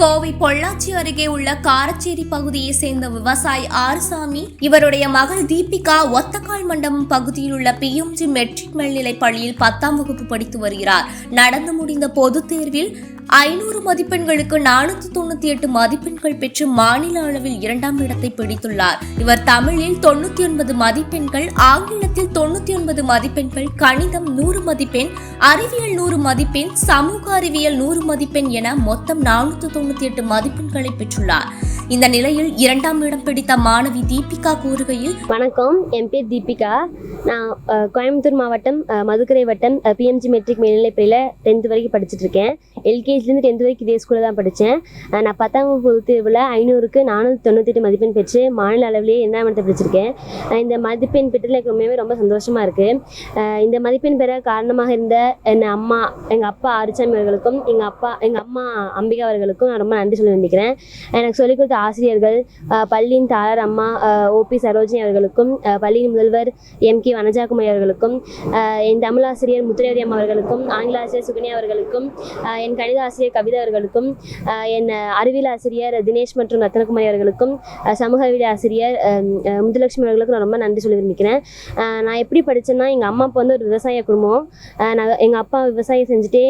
கோவை பொள்ளாச்சி அருகே உள்ள காரச்சேரி பகுதியை சேர்ந்த விவசாயி ஆறுசாமி இவருடைய மகள் தீபிகா ஒத்தக்கால் மண்டபம் பகுதியில் உள்ள பிஎம்ஜி மெட்ரிக் மேல்நிலைப் பள்ளியில் பத்தாம் வகுப்பு படித்து வருகிறார். நடந்து முடிந்த பொதுத் தேர்வில் ஐநூறு மதிப்பெண்களுக்கு நானூத்தி தொண்ணூத்தி எட்டு மதிப்பெண்கள் பெற்று மாநில அளவில் இரண்டாம் இடத்தை பிடித்துள்ளார். இவர் தமிழில் தொண்ணூத்தி ஒன்பது மதிப்பெண்கள் ஆங்கிலத்தில் தொண்ணூத்தி ஒன்பது மதிப்பெண்கள் கணிதம் நூறு மதிப்பெண் அறிவியல் நூறு மதிப்பெண் சமூக அறிவியல் நூறு மதிப்பெண் என மொத்தம் நானூத்தி தொண்ணூத்தி எட்டு மதிப்பெண்களை பெற்றுள்ளார். இந்த நிலையில் இரண்டாம் இடம் பிடித்த மாணவி தீபிகா கூறுகையில் வணக்கம். என் பேர் தீபிகா. நான் கோயம்புத்தூர் மாவட்டம் மதுக்கரை வட்டம் பிஎம்ஜி மெட்ரிக் மேல்நிலைப்பள்ளியில் டென்த் வரைக்கும் படிச்சுட்டு இருக்கேன். எல்கேஜிலேருந்து டென்த் வரைக்கும் இதே ஸ்கூலில் தான் படித்தேன் நான் பத்தாம் வகுப்பு பொதுத் தேர்வில் ஐநூறுக்கு நானூற்றி தொண்ணூத்தெட்டு மதிப்பெண் பெற்று மாநில அளவிலேயே என்ன மனத்தை பிடிச்சிருக்கேன்? இந்த மதிப்பெண் பெற்றதில் எனக்கு ரொம்பவே ரொம்ப சந்தோஷமாக இருக்குது இந்த மதிப்பெண் பெற காரணமாக இருந்த என் அம்மா எங்கள் அப்பா ஆரிச்சாமி அவர்களுக்கும் எங்கள் அப்பா எங்கள் அம்மா அம்பிகா அவர்களுக்கும் நான் ரொம்ப நன்றி சொல்லி நினைக்கிறேன் எனக்கு சொல்லிக் கொடுத்த ஆசிரியர்கள் பள்ளியின் தாளர் அம்மா ஓபி சரோஜினி அவர்களுக்கும் பள்ளியின் முதல்வர் எம் கே வனஜாகுமாரி அவர்களுக்கும் என் தமிழாசிரியர் முத்துரேவதி அம்மா அவர்களுக்கும் ஆங்கில ஆசிரியர் சுகன்யா அவர்களுக்கும் என் என் கணித ஆசிரியர் கவிதா அவர்களுக்கும் என் அறிவியல் ஆசிரியர் தினேஷ் மற்றும் ரத்னகுமாரி அவர்களுக்கும் சமூக அறிவியல் ஆசிரியர் அஹ், முத்துலட்சுமி அவர்களுக்கும் நான் ரொம்ப நன்றி சொல்லி விரும்பிக்கிறேன் நான் எப்படி படித்தேன்னா எங்கள் அம்மா அப்பா வந்து ஒரு விவசாய குடும்பம். நான் எங்கள் அப்பா விவசாயம் செஞ்சுட்டே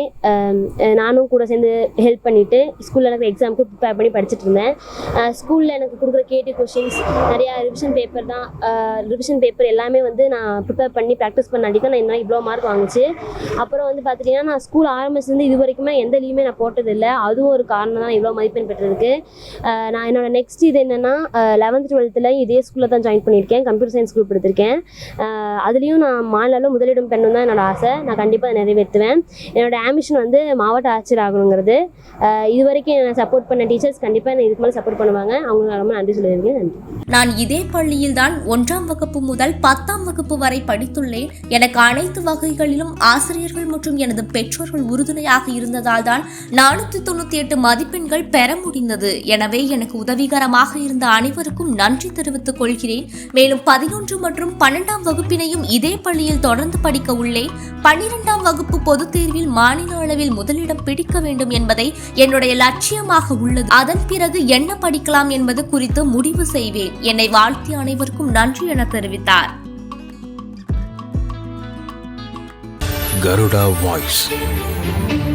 நானும் கூட சேர்ந்து ஹெல்ப் பண்ணிவிட்டு ஸ்கூலில் எனக்கு எக்ஸாமுக்கு ப்ரிப்பேர் பண்ணி படிச்சுட்டு இருந்தேன். ஸ்கூலில் எனக்கு கொடுக்குற கேட்டி கொஷின்ஸ் நிறையா ரிவிஷன் பேப்பர் தான் ரிவிஷன் பேப்பர் எல்லாமே வந்து நான் ப்ரிப்பேர் பண்ணி ப்ராக்டிஸ் பண்ணாடி தான் நான் இன்னும் இவ்வளோ மார்க் வாங்குச்சு. அப்புறம் வந்து பார்த்துட்டிங்கன்னா நான் ஸ்கூல் ஆரம்பிச்சிருந்து இது வரைக்குமே எந்த லீவுமே நான் போட்டதில்லை. அதுவும் ஒரு காரணம் தான் இவ்வளோ மதிப்பெண் பெற்றதுக்கு. நான் என்னோட நெக்ஸ்ட் இது என்னென்னா லெவன்த் டுவெல்த்தில் இதே ஸ்கூலில் தான் ஜாயின் பண்ணியிருக்கேன். கம்ப்யூட்டர் சயின்ஸ் குரூப் எடுத்திருக்கேன் அதுலேயும் நான் மாநில முதலிடம் பெண்ணும் தான் என்னோட ஆசை. நான் கண்டிப்பாக நிறைவேற்றுவேன். என்னோட ஆம்பிஷன் வந்து மாவட்ட ஆட்சியர் ஆகணுங்கிறது. இது வரைக்கும் என்னை சப்போர்ட் பண்ண டீச்சர்ஸ் கண்டிப்பாக என்னை இதுக்கு மேலே சப்போர்ட் பண்ணுவாங்க. அவங்களுக்கு ரொம்ப நன்றி சொல்லியிருக்கேன். நன்றி. நான் இதே பள்ளியில் தான் ஒன்றாம் வகுப்பு முதல் பத்தாம் வகுப்பு வரை படித்துள்ளேன். எனக்கு அனைத்து வகைகளிலும் ஆசிரியர்கள் மற்றும் எனது பெற்றோர்கள் உறுதுணையாக இருந்ததால் தான் நானூற்றி தொண்ணூற்றி எட்டு மதிப்பெண்கள் பெற முடிந்தது. எனவே எனக்கு உதவிகரமாக இருந்த அனைவருக்கும் நன்றி தெரிவித்துக் கொள்கிறேன். மேலும் பதினொன்று மற்றும் பன்னெண்டாம் வகுப்பினையும் இதே பள்ளியில் தொடர்ந்து படிக்க உள்ளேன் பன்னிரெண்டாம் வகுப்பு பொதுத் தேர்வில் மாநில அளவில் முதலிடம் பிடிக்க வேண்டும் என்பதை என்னுடைய லட்சியமாக உள்ளது. அதன் பிறகு என்ன படிக்கலாம் என்பது குறித்து முடிவு செய்வேன். என்னை வாழ்த்திய அனைவருக்கும் நன்றி என தெரிவித்தார். Garuda Voice.